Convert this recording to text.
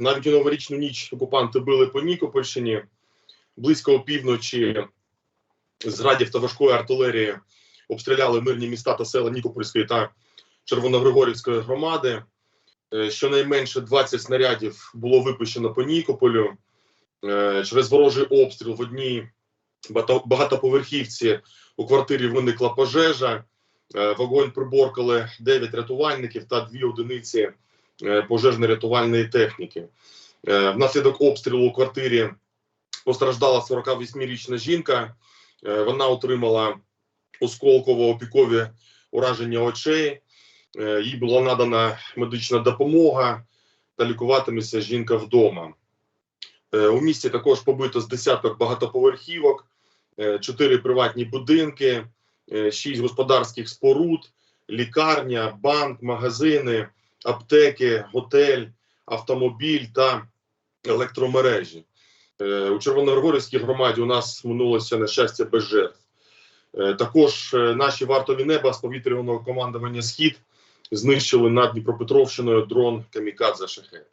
навіть у новорічну ніч окупанти били по Нікопольщині. Близько опівночі з градів та важкої артилерії обстріляли мирні міста та села Нікопольської та Червоногригорівської громади. Е, Щонайменше 20 снарядів було випущено по Нікополю. Е, Через ворожий обстріл в одній багатоповерхівці у квартирі виникла пожежа. Е, Вогонь приборкали 9 рятувальників та 2 одиниці пожежно-рятувальної техніки. Е, Внаслідок обстрілу у квартирі постраждала 48-річна жінка. Е, Вона отримала осколково-опікові ураження очей. Е, Їй була надана медична допомога та лікуватиметься жінка вдома. Е, У місті також побито з десяток багатоповерхівок, е, чотири приватні будинки, е, шість господарських споруд, лікарня, банк, магазини, аптеки, готель, автомобіль та електромережі. Е, У Червоногорівській громаді у нас минулося на щастя без жертв. Е, Також е, наші вартові неба з повітряного командування Схід знищили над Дніпропетровщиною дрон Камікадзе Шахет.